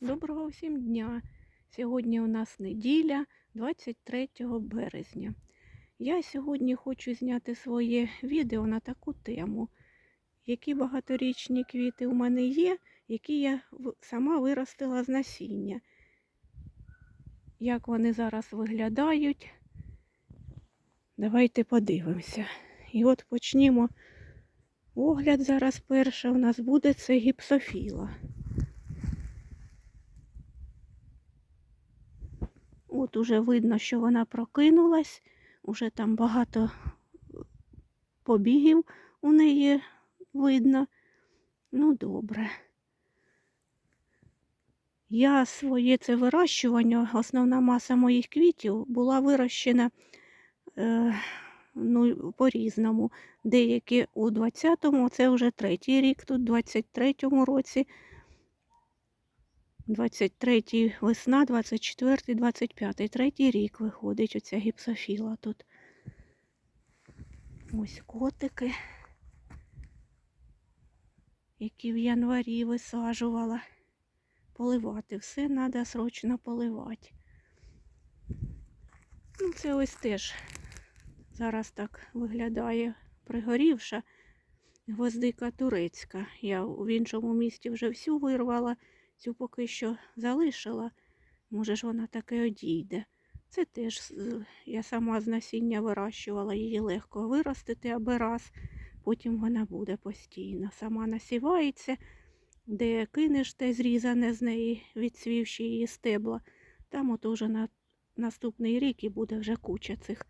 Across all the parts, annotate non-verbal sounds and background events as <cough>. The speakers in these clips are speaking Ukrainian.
Доброго всім дня! Сьогодні у нас неділя, 23 березня. Я сьогодні хочу зняти своє відео на таку тему, які багаторічні квіти у мене є, які я сама виростила з насіння. Як вони зараз виглядають. Давайте подивимося. І от почнімо. Огляд зараз перше у нас буде це гіпсофіла. От уже видно, що вона прокинулась, уже там багато побігів у неї видно. Ну, добре. Я своє це вирощування, основна маса моїх квітів була вирощена е, ну, по-різному. Деякі у 20-му, це вже третій рік, тут у 23-му році. 23 весна, 24, 25, третій рік виходить оця гіпсофіла тут. Ось котики, які в январі висаджувала. Поливати. Все треба срочно поливати. Ну, це ось теж зараз так виглядає пригорівша гвоздика турецька. Я в іншому місті вже всю вирвала. Цю поки що залишила. Може ж вона таки одійде. Це теж я сама з насіння вирощувала, її легко виростити аби раз, потім вона буде постійно. Сама насівається, де кинеш те зрізане з неї, відсвівши її стебла. Там от уже на наступний рік і буде вже куча цих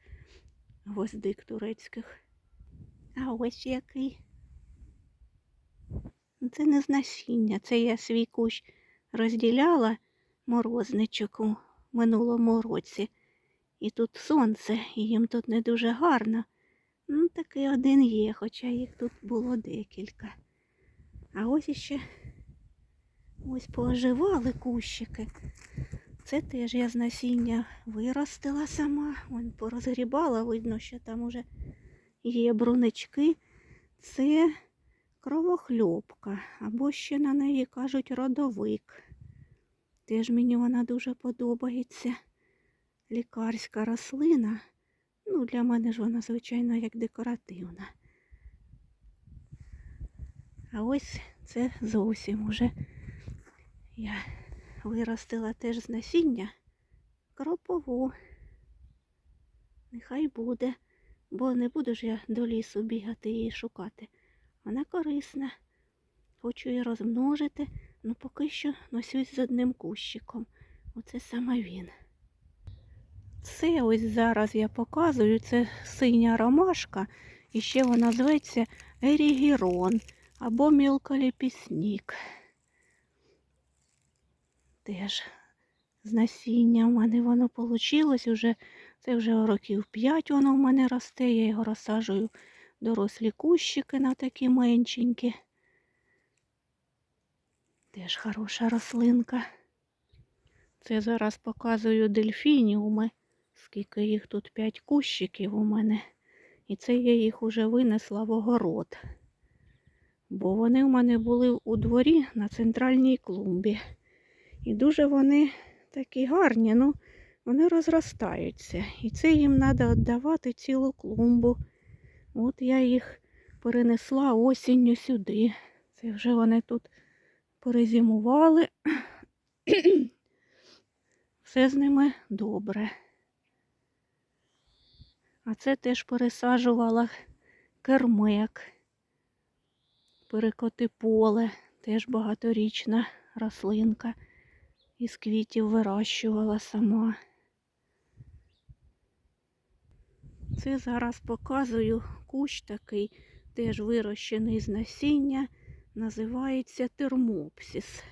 гвоздик турецьких. А ось який. Це не з насіння, це я свій кущ розділяла морозничок у минулому році. І тут сонце, і їм тут не дуже гарно. Ну, такий один є, хоча їх тут було декілька. А ось іще ось пооживали кущики. Це теж я з насіння виростила сама. Вон порозгрібала, видно, що там уже є брунички. Це кровохльопка, або ще на неї кажуть родовик. Теж мені вона дуже подобається. Лікарська рослина. Ну, для мене ж вона, звичайно, як декоративна. А ось це зовсім уже я виростила теж з насіння кропову. Нехай буде, бо не буду ж я до лісу бігати і шукати. Вона корисна. Хочу її розмножити, ну поки що носюсь з одним кущиком. Оце саме він. Це ось зараз я показую, це синя ромашка, і ще вона зветься ерігірон або мілколіпіснік. Теж з насіння в мене воно вийшло вже, це вже років 5 воно в мене росте, я його розсаджую дорослі кущики на такі меншенькі. Теж хороша рослинка. Це зараз показую дельфініуми, скільки їх тут 5 кущиків у мене. І це я їх уже винесла в огород. Бо вони у мене були у дворі на центральній клумбі. І дуже вони такі гарні, ну вони розростаються. І це їм треба віддавати цілу клумбу. От я їх перенесла осінню сюди. Це вже вони тут перезимували. <clears throat> Все з ними добре. А це теж пересаджувала кермек, перекоти поле, теж багаторічна рослинка. Із квітів вирощувала сама. Це зараз показую кущ такий, теж вирощений з насіння, називається термопсіс.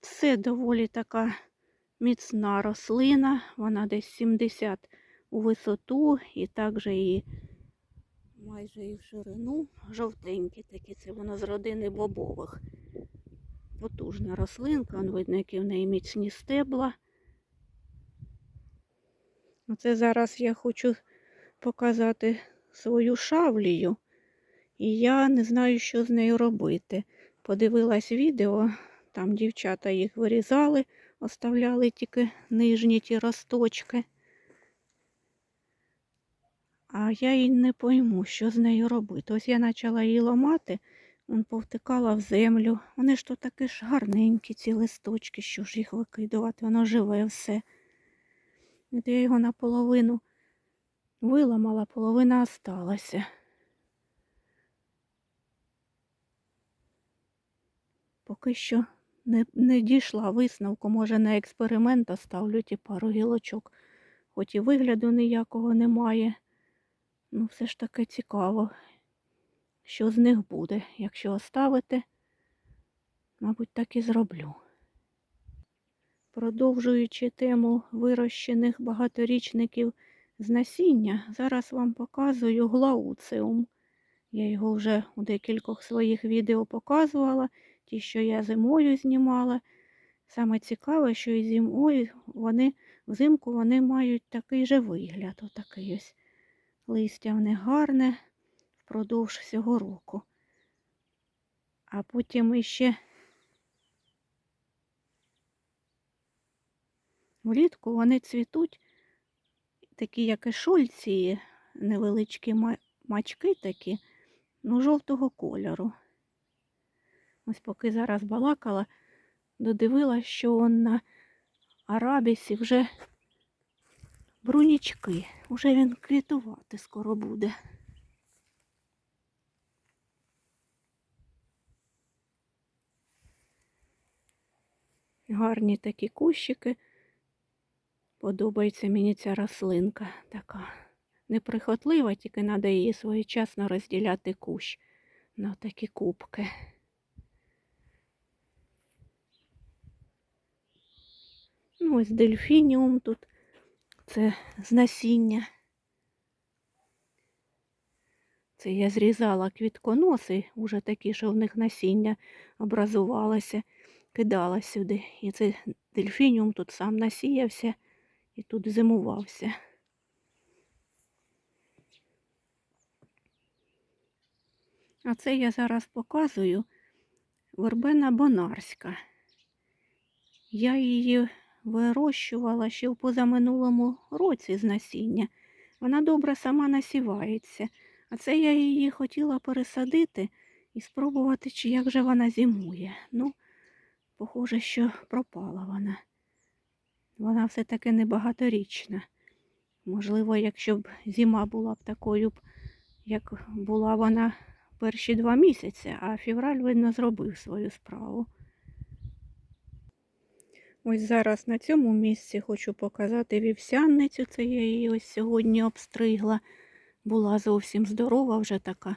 Це доволі така міцна рослина, вона десь 70 у висоту і також і майже і в ширину. Жовтенькі такі, це воно з родини бобових. Потужна рослинка, видно, які в неї міцні стебла. Оце зараз я хочу показати свою шавлію. І я не знаю, що з нею робити. Подивилась відео, там дівчата їх вирізали, оставляли тільки нижні ті росточки. А я й не пойму, що з нею робити. Ось я почала її ламати, он повтикала в землю. Вони ж то такі ж гарненькі, ці листочки, що ж їх викидувати, воно живе все. От я його наполовину виламала, половина осталася. Поки що не, не дійшла висновку, може на експеримент оставлю ті пару гілочок, хоч і вигляду ніякого немає. Ну, все ж таки цікаво, що з них буде. Якщо оставити, мабуть, так і зроблю. Продовжуючи тему вирощених багаторічників з насіння, зараз вам показую глауцеум. Я його вже у декількох своїх відео показувала, ті, що я зимою знімала. Саме цікаве, що і зимою вони взимку вони мають такий же вигляд. Отакий ось. Листя в них гарне впродовж всього року. А потім іще влітку вони цвітуть, такі, як і шульці, невеличкі мачки такі, ну, жовтого кольору. Ось поки зараз балакала, додивилась, що на арабісі вже брунічки. Уже він квітувати скоро буде. Гарні такі кущики. Подобається мені ця рослинка така неприхотлива, тільки треба її своєчасно розділяти кущ на такі кубки. Ну, ось дельфініум тут. Це з насіння. Це я зрізала квітконоси, уже такі, що в них насіння образувалося, кидала сюди. І цей дельфініум тут сам насіявся і тут зимувався. А це я зараз показую вербена бонарська. Я її вирощувала ще в позаминулому році з насіння. Вона добре сама насівається. А це я її хотіла пересадити і спробувати, чи як же вона зимує. Ну, похоже, що пропала вона. Вона все-таки небагаторічна. Можливо, якщо б зима була б такою, б, як була вона перші два місяці, а февраль, видно, зробив свою справу. Ось зараз на цьому місці хочу показати вівсянницю. Це я її ось сьогодні обстригла. Була зовсім здорова вже така.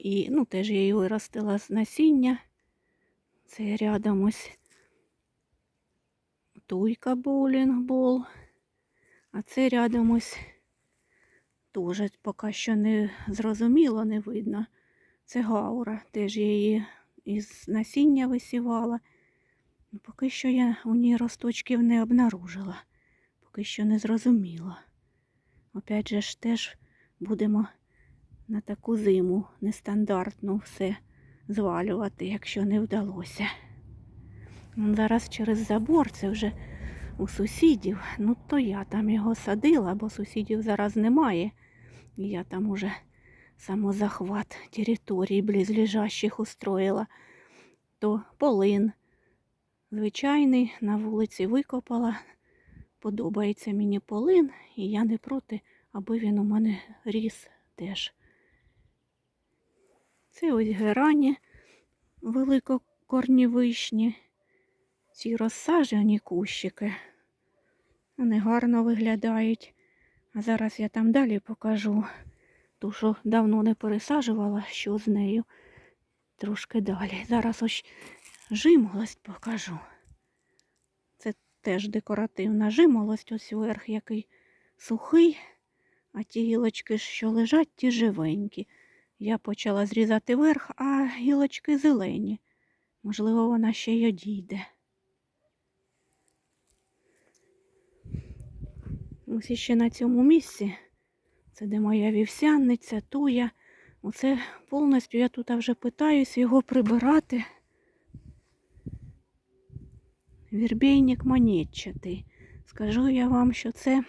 І ну, теж я її виростила з насіння. Це рядом ось туйка боулінгбол. А це рядом ось теж поки що не зрозуміло, не видно. Це гаура. Теж я її із насіння висівала. Ну, Поки що я у ній росточків не обнаружила, поки що не зрозуміла. Опять же ж теж будемо на таку зиму нестандартну все звалювати, якщо не вдалося. Зараз через забор це вже у сусідів, ну то я там його садила, бо сусідів зараз немає. Я там уже самозахват територій близлежащих устроїла, то полин. Звичайний, на вулиці викопала. Подобається мені полин, і я не проти, аби він у мене ріс теж. Це ось герані великокорнівишні. Ці розсаджені кущики. Вони гарно виглядають. А зараз я там далі покажу. Ту, що давно не пересаджувала, що з нею. Трошки далі. Зараз ось жимолость покажу. Це теж декоративна жимолость, ось верх який сухий, а ті гілочки, що лежать, ті живенькі. Я почала зрізати верх, а гілочки зелені. Можливо, вона ще й одійде. Ось іще на цьому місці, це де моя вівсянниця, туя, Оце повністю я тут вже питаюсь його прибирати. Вірбейник монетчатий. Скажу я вам, що це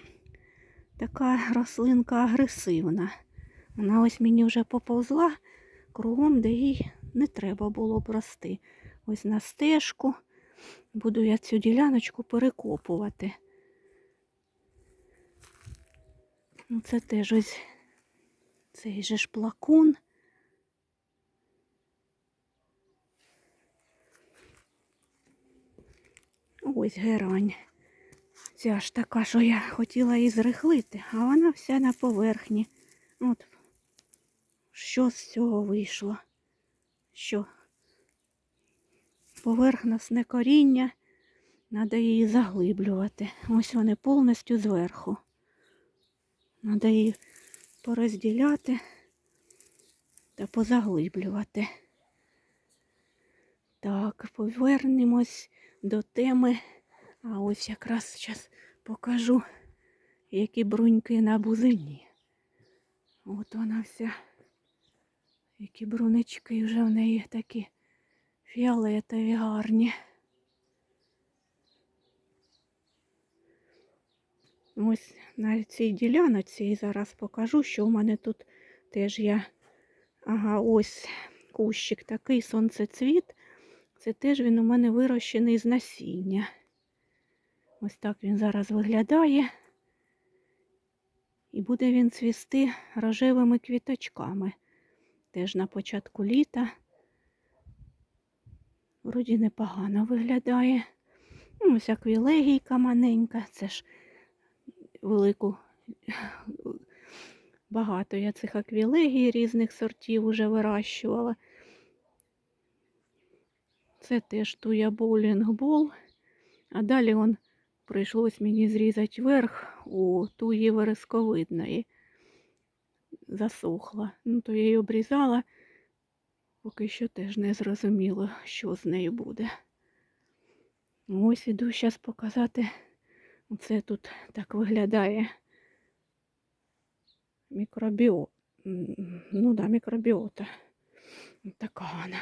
така рослинка агресивна. Вона ось мені вже поповзла кругом, де їй не треба було б рости. Ось на стежку. Буду я цю діляночку перекопувати. Ну, це теж ось цей же ж плакун. Ось герань. Ця ж така, що я хотіла її зрихлити, а вона вся на поверхні. От що з цього вийшло? Що? Поверхностне коріння, треба її заглиблювати. Ось вони повністю зверху. Треба її порозділяти та позаглиблювати. Так, повернемось до теми. А ось якраз зараз покажу, які бруньки на бузині. От вона вся. Які брунички вже в неї такі фіолетові гарні. Ось на цій діляночці і зараз покажу, що у мене тут теж є. Ага, ось кущик такий сонцецвіт. Це теж він у мене вирощений з насіння. Ось так він зараз виглядає. І буде він цвісти рожевими квіточками. Теж на початку літа. Вроді непогано виглядає. Ну, ось аквілегійка маленька. Це ж велику. Багато я цих аквілегій різних сортів уже вирощувала. Це теж туя боулінг-бол. А далі он прийшлось мені зрізати верх у туї вересковидної. Засохла. Ну, то я її обрізала, поки що теж не зрозуміло, що з нею буде. Ось іду зараз показати. Оце тут так виглядає мікробіот. Ну да, мікробіота. Така вона.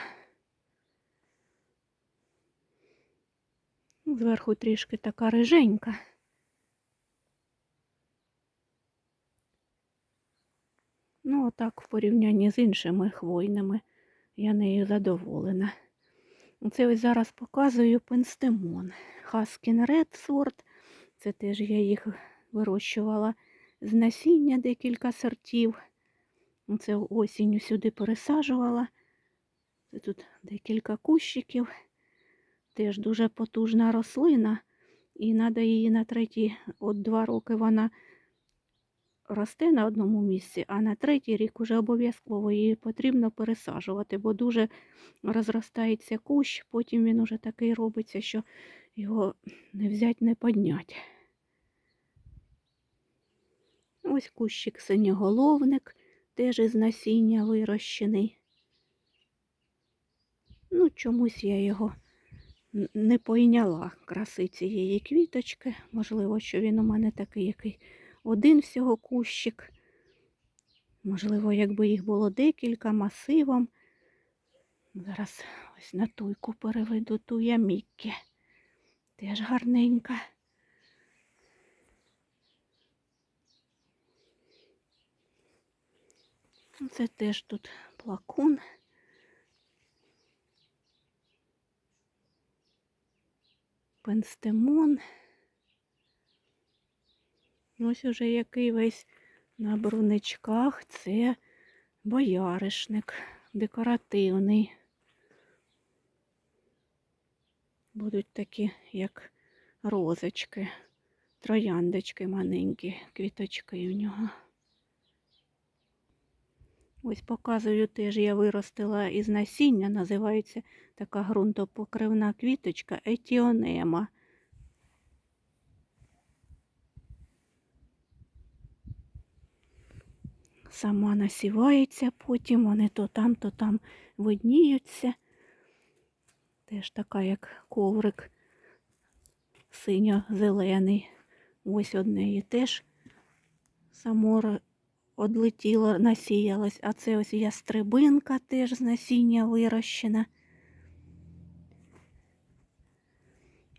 Ну, Зверху трішки така риженька. Ну, отак в порівнянні з іншими хвойними я нею задоволена. Оце ось зараз показую пенстемон. Хаскін Ред. Це теж я їх вирощувала з насіння декілька сортів. Оце осінню сюди пересаджувала. Це тут декілька кущиків. Теж дуже потужна рослина, і треба її на третій, от два роки вона росте на одному місці, а на третій рік уже обов'язково її потрібно пересаджувати, бо дуже розростається кущ, потім він уже такий робиться, що його не взять, не поднять. Ось кущик синьоголовник, теж із насіння вирощений. Ну, чомусь я його не пойняла краси цієї квіточки. Можливо, що він у мене такий, який один всього кущик. Можливо, якби їх було декілька масивом. Зараз ось на туйку переведу туя Міккі. Теж гарненька. Це теж тут плакун. Пенстемон. Ось уже який весь на бруничках. Це бояришник декоративний. Будуть такі, як розочки, трояндочки маленькі, квіточки в нього. Ось показую теж, я виростила із насіння, називається така ґрунтопокривна квіточка етіонема. Сама насівається, потім вони то там, то там видніються. Теж така, як коврик синьо-зелений. Ось однеї теж само одлетіло, насіялось, а це ось ястребинка теж з насіння вирощена.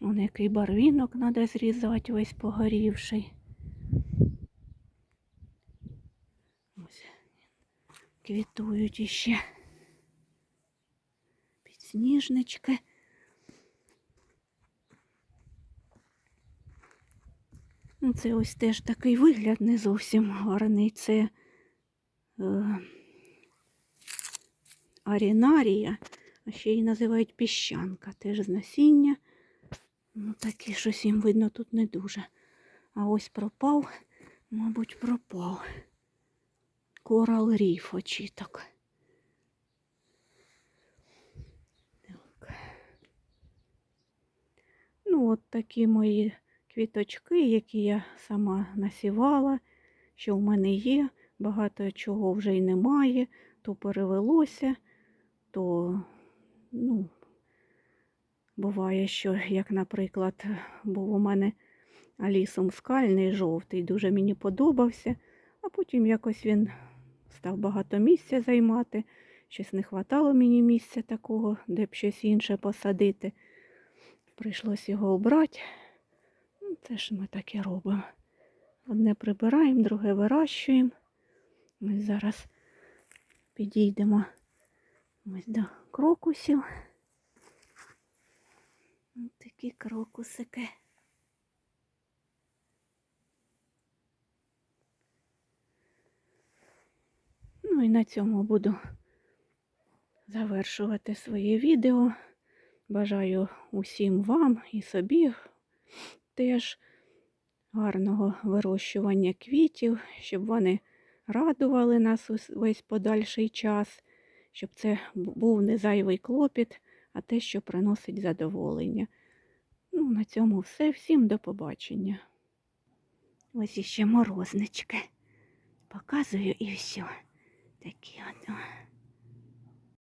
Вон який барвінок треба зрізати, весь погорівший. Ось квітують іще підсніжнички. Це ось теж такий вигляд не зовсім гарний. Це е, арінарія, а ще її називають піщанка, теж з насіння. Ну, такі щось їм видно тут не дуже. А ось пропав, мабуть, пропав. Корал ріф очіток. Так. Ну, от такі мої квіточки, які я сама насівала, що в мене є. Багато чого вже й немає, то перевелося, то, ну, буває, що, як, наприклад, був у мене алісом скальний жовтий, дуже мені подобався, а потім якось він став багато місця займати. Щось не хватало мені місця такого, де б щось інше посадити. Прийшлось його обрати. Це ж ми так і робимо. Одне прибираємо, друге вирощуємо. Ми зараз підійдемо ось до крокусів. Ось такі крокусики. Ну і на цьому буду завершувати своє відео. Бажаю усім вам і собі теж гарного вирощування квітів, щоб вони радували нас весь подальший час, щоб це був не зайвий клопіт, а те, що приносить задоволення. Ну, на цьому все. Всім до побачення. Ось іще морознички. Показую і все. Такі от.